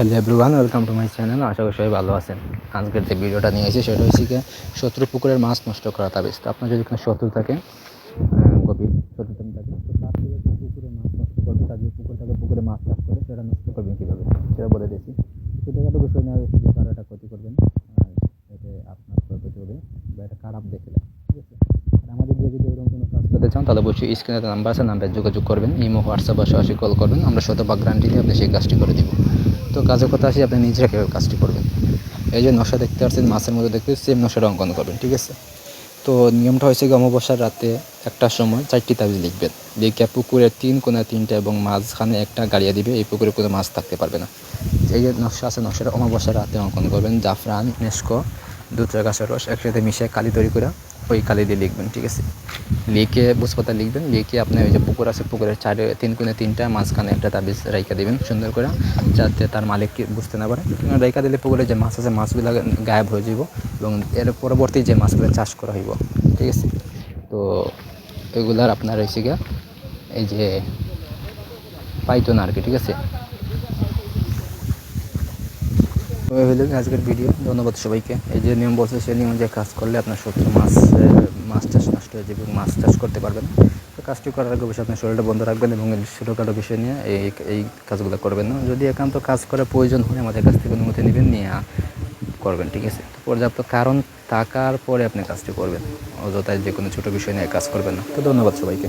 Hello everyone, welcome to my channel. আশা করি সবাই ভালো আছেন। আজকের যে ভিডিওটা নিয়ে এসেছি, সেটা হচ্ছে শত্রু পুকুরের মাছ নষ্ট করা তাবিজ। তো আপনার যদি কোনো শত্রু থাকে গভীর শত্রু থাকে তো তার পুকুরে মাছ নষ্ট করবে, তার যে পুকুর থাকে, পুকুরে মাছ চাষ করে, সেটা নষ্ট করবেন কীভাবে? সেটা বলে দিয়েছি। ছোটোখাটো বিষয় নিয়ে হচ্ছে যে কারও ক্ষতি করবেন এতে আপনার ক্ষতি হবে, বা এটা খারাপ দেখলে ঠিক আছে? আর আমাদের যদি কোনো কাজ করতে চান, তাহলে অবশ্যই স্ক্রিনে নাম্বার আছে, নাম্বারে যোগাযোগ করবেন, ইমো, হোয়াটসঅ্যাপ বা সরাসরি কল করবেন, আমরা শতভাগ গ্যারান্টি দিয়ে আপনি সেই কাজটি করে দিব। তো কাজের কথা আসি, আপনি নিজেরা কীভাবে কাজটি করবেন? এই যে নকশা দেখতে পাচ্ছেন, মাছের মধ্যে দেখতে সেম নকশাটা অঙ্কন করবেন, ঠিক আছে? তো নিয়মটা হয়েছে কি, অমাবস্যার রাতে একটার সময় চারটি তাবিজ লিখবেন। লিখে পুকুরের তিন কোনা তিনটা এবং মাঝখানে একটা গাড়িয়ে দিবে, এই পুকুরে কোনো মাছ থাকতে পারবে না। এই যে নকশা আছে, নকশাটা অমাবস্যার রাতে অঙ্কন করবেন। জাফরান মেস্কো দুধরা গাছের রস একসাথে মিশিয়ে কালি তৈরি করে ওই কালি দিয়ে লিখবেন, ঠিক আছে? লিখে বুঝপাতা লিখবেন, লিখে আপনি ওই যে পুকুর আছে, পুকুরের চারে তিন কোণে তিনটা, মাঝখানে একটা তাবিজ রাইখা দিবেন সুন্দর করে, যাতে তার মালিককে বুঝতে না পারে। রাইখা দিলে পুকুরে যে মাছ আছে, মাছগুলো গায়েব হয়ে যাব এবং এর পরবর্তী যে মাছগুলো চাষ করা হইব, ঠিক আছে? তো এগুলার আপনার হয়েছে গিয়া এই যে পাইতো না আর কি, ঠিক আছে? তো এই হলো আজকের ভিডিও ধন্যবাদ সবাইকে। এই যে নিয়ম বলছে, সেই নিয়ম যে কাজ করলে আপনার শত্রু মাছ মাছ চাষ নষ্ট হয়ে যাবে মাছ চাষ করতে পারবেন তো কাজটি করার আগে অবশ্যই আপনার শরীরটা বন্ধ রাখবেন এবং ছোটোখাটো বিষয় নিয়ে এই এই কাজগুলো করবেন না। যদি একান্ত কাজ করার প্রয়োজন হয়, আমাদের কাছ থেকে অনুমতি নেবেন, নিয়ে করবেন, ঠিক আছে? পর্যাপ্ত কারণ থাকার পরে আপনি কাজটি করবেন। অযথায় যে কোনো ছোটো বিষয় নিয়ে কাজ করবেন না। তো ধন্যবাদ সবাইকে।